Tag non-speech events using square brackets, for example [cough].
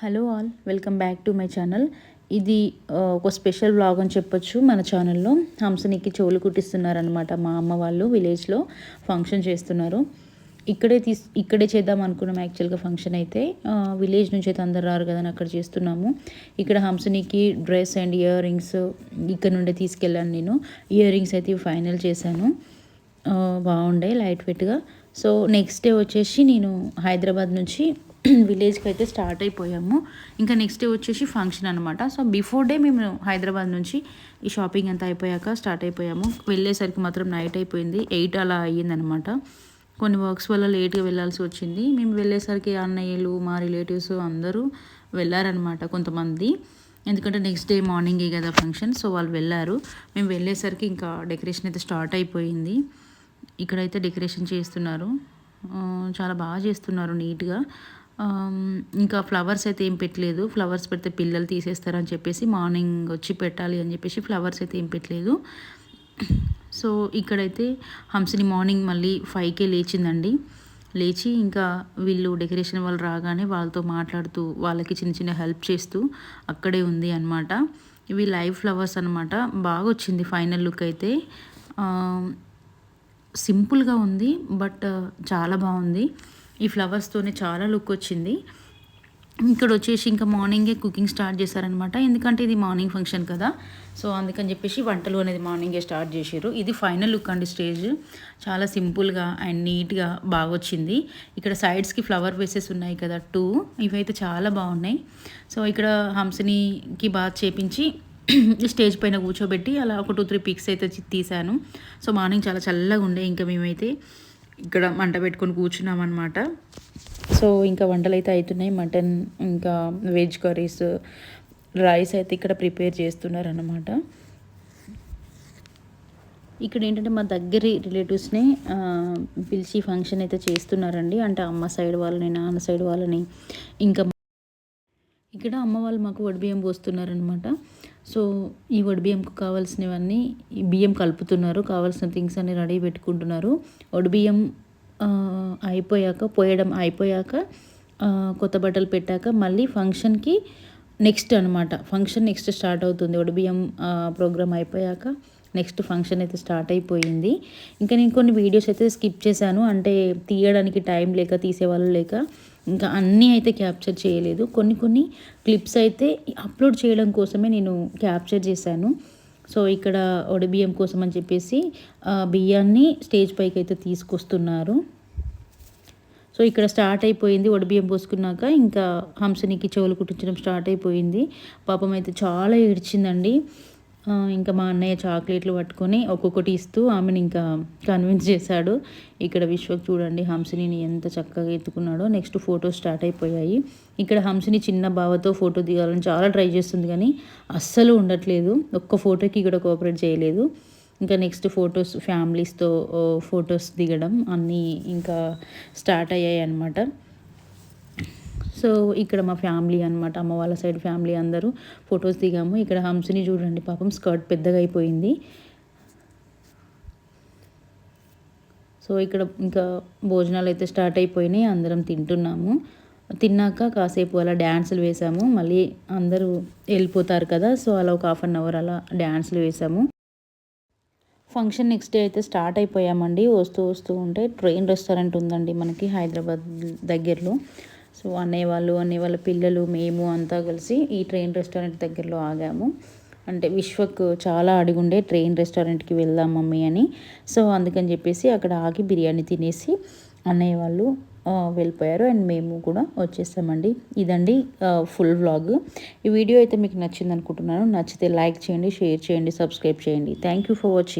Hello all welcome back to my channel. ఇది ఒక special vlog అని చెప్పొచ్చు మన ఛానల్లో. హంసనికి చెవులు కుట్టిస్తున్నారనమాట మా అమ్మ వాళ్ళు విలేజ్లో ఫంక్షన్ చేస్తున్నారు. ఇక్కడే తీస్ ఇక్కడే చేద్దాం అనుకున్నాం యాక్చువల్గా ఫంక్షన్ అయితే. విలేజ్ నుంచి అయితే అందరు రారు కదా అక్కడ చేస్తున్నాము. ఇక్కడ హంసనికి డ్రెస్ అండ్ ఇయర్ రింగ్స్ ఇక్కడ నుండి తీసుకెళ్ళాను నేను. ఇయర్ రింగ్స్ అయితే ఫైనల్ చేశాను. బాగుండే లైట్ వెయిట్గా సో నెక్స్ట్ డే వచ్చేసి నేను హైదరాబాద్ నుంచి విలేజ్కి అయితే స్టార్ట్ అయిపోయాము. ఇంకా నెక్స్ట్ డే వచ్చేసి ఫంక్షన్ అనమాట సో బిఫోర్ డే మేము హైదరాబాద్ నుంచి ఈ షాపింగ్ అంతా అయిపోయాక స్టార్ట్ అయిపోయాము. వెళ్ళేసరికి మాత్రం నైట్ అయిపోయింది. ఎయిట్ అలా అయ్యిందనమాట కొన్ని వర్క్స్ వల్ల లేట్గా వెళ్ళాల్సి వచ్చింది. మేము వెళ్ళేసరికి అన్నయ్యలు మా రిలేటివ్స్ అందరూ వెళ్ళారనమాట కొంతమంది. ఎందుకంటే నెక్స్ట్ డే మార్నింగే కదా ఫంక్షన్ సో వాళ్ళు వెళ్ళారు. మేము వెళ్ళేసరికి ఇంకా డెకరేషన్ అయితే స్టార్ట్ అయిపోయింది. ఇక్కడైతే డెకరేషన్ చేస్తున్నారు. చాలా బాగా చేస్తున్నారు నీట్గా ఇంకా ఫ్లవర్స్ అయితే ఏం పెట్టలేదు. ఫ్లవర్స్ పెడితే పిల్లలు తీసేస్తారని చెప్పేసి మార్నింగ్ వచ్చి పెట్టాలి అని చెప్పేసి ఫ్లవర్స్ అయితే ఏం పెట్టలేదు. సో ఇక్కడైతే హంసిని మార్నింగ్ మళ్ళీ ఫైవ్కే లేచిందండి. లేచి ఇంకా వీళ్ళు డెకరేషన్ వాళ్ళు రాగానే వాళ్ళతో మాట్లాడుతూ వాళ్ళకి చిన్న చిన్న హెల్ప్ చేస్తూ అక్కడే ఉంది అనమాట ఇవి లైవ్ ఫ్లవర్స్ అనమాట బాగా వచ్చింది ఫైనల్ లుక్ అయితే. సింపుల్గా ఉంది బట్ చాలా బాగుంది. ఈ ఫ్లవర్స్తోనే చాలా లుక్ వచ్చింది. ఇక్కడ వచ్చేసి ఇంకా మార్నింగే కుకింగ్ స్టార్ట్ చేశారనమాట ఎందుకంటే ఇది మార్నింగ్ ఫంక్షన్ కదా. సో అందుకని చెప్పేసి వంటలు అనేది మార్నింగే స్టార్ట్ చేశారు. ఇది ఫైనల్ లుక్ అండి స్టేజ్ చాలా సింపుల్గా అండ్ నీట్గా బాగా వచ్చింది. ఇక్కడ సైడ్స్కి ఫ్లవర్ వేసెస్ ఉన్నాయి కదా టూ ఇవైతే చాలా బాగున్నాయి. సో ఇక్కడ హంసనీకి బాగా చేపించి [clears throat] స్టేజ్ పైన కూర్చోబెట్టి అలా ఒక టూ త్రీ పిక్స్ అయితే తీశాను. సో మార్నింగ్ చాలా చల్లగా ఉండే ఇంకా మేమైతే. ఇక్కడ మంట పెట్టుకొని కూర్చున్నాం అనమాట సో ఇంకా వంటలు అయితే అవుతున్నాయి మటన్ ఇంకా వెజ్ కర్రీస్ రైస్ అయితే ఇక్కడ ప్రిపేర్ చేస్తున్నారు అనమాట ఇక్కడ ఏంటంటే మా దగ్గర రిలేటివ్స్ని పిలిచి ఫంక్షన్ అయితే చేస్తున్నారండి. అంటే అమ్మ సైడ్ వాళ్ళని నాన్న సైడ్ వాళ్ళని ఇంకా ఇక్కడ అమ్మ వాళ్ళు మాకు వడిబియ్యం పోస్తున్నారనమాట సో ఈ వడిబియ్యంకు కావాల్సినవన్నీ ఈ బియ్యం కలుపుతున్నారు. కావాల్సిన థింగ్స్ అన్ని రెడీ పెట్టుకుంటున్నారు. వడిబియ్యం అయిపోయాక పోయడం అయిపోయాక కొత్త బట్టలు పెట్టాక మళ్ళీ ఫంక్షన్కి నెక్స్ట్ అనమాట ఫంక్షన్ నెక్స్ట్ స్టార్ట్ అవుతుంది. వడిబియ్యం ప్రోగ్రామ్ అయిపోయాక. నెక్స్ట్ ఫంక్షన్ అయితే స్టార్ట్ అయిపోయింది. ఇంకా నేను కొన్ని వీడియోస్ అయితే స్కిప్ చేశాను. అంటే తీయడానికి టైం లేక తీసేవాళ్ళు లేక ఇంకా అన్నీ అయితే క్యాప్చర్ చేయలేదు. కొన్ని కొన్ని క్లిప్స్ అయితే అప్లోడ్ చేయడం కోసమే నేను క్యాప్చర్ చేశాను. సో ఇక్కడ బియ్యం కోసం అని చెప్పేసి బియ్యాన్ని స్టేజ్ పైకి అయితే తీసుకొస్తున్నారు. సో ఇక్కడ స్టార్ట్ అయిపోయింది బియ్యం పోసుకున్నాక. ఇంకా హంసనికి చెవులు కుట్టించడం స్టార్ట్ అయిపోయింది. పాపం అయితే చాలా ఏడ్చిందండి. ఇంకా మా అన్నయ్య చాక్లెట్లు పట్టుకొని ఒక్కొక్కటి ఇస్తూ ఆమెను ఇంకా కన్విన్స్ చేశాడు. ఇక్కడ విశ్వక్ చూడండి హంసిని ఎంత చక్కగా ఎత్తుకున్నాడో. నెక్స్ట్ ఫోటో స్టార్ట్ అయిపోయాయి. ఇక్కడ హంసిని చిన్న బావతో ఫోటో దిగాలని చాలా ట్రై చేస్తుంది కానీ అస్సలు ఉండట్లేదు. ఒక్క ఫోటోకి ఇక్కడ కోఆపరేట్ చేయలేదు. ఇంకా నెక్స్ట్ ఫొటోస్ ఫ్యామిలీస్తో ఫొటోస్ దిగడం అన్నీ ఇంకా స్టార్ట్ అయ్యాయి అన్నమాట. సో ఇక్కడ మా ఫ్యామిలీ అనమాట అమ్మ వాళ్ళ సైడ్ ఫ్యామిలీ అందరూ ఫొటోస్ దిగాము. ఇక్కడ హంసిని చూడండి పాపం స్కర్ట్ పెద్దగా అయిపోయింది. సో ఇక్కడ ఇంకా భోజనాలు అయితే స్టార్ట్ అయిపోయినాయి అందరం తింటున్నాము. తిన్నాక కాసేపు అలా డ్యాన్సులు వేసాము. మళ్ళీ అందరూ వెళ్ళిపోతారు కదా సో అలా ఒక హాఫ్ అన్ అవర్ అలా డ్యాన్సులు వేసాము. ఫంక్షన్ నెక్స్ట్ డే అయితే స్టార్ట్ అయిపోయామండి. వస్తూ వస్తూ ఉంటే ట్రైన్ రెస్టారెంట్ ఉందండి మనకి హైదరాబాద్ దగ్గరలో. సో అన్నయ్య వాళ్ళు అన్నయ్య వాళ్ళ పిల్లలు మేము అంతా కలిసి ఈ ట్రైన్ రెస్టారెంట్ దగ్గరలో ఆగాము. అంటే విశ్వక్ చాలా అడిగుండే ట్రైన్ రెస్టారెంట్కి వెళ్దాం మమ్మీ అని. సో అందుకని చెప్పేసి అక్కడ ఆగి బిర్యానీ తినేసి అన్నయ్య వాళ్ళు వెళ్ళిపోయారు. అండ్ మేము కూడా వచ్చేసామండి. ఇదండి ఫుల్ వ్లాగ్. ఈ వీడియో అయితే మీకు నచ్చింది అనుకుంటున్నాను నచ్చితే లైక్ చేయండి షేర్ చేయండి సబ్స్క్రైబ్ చేయండి. Thank you for watching.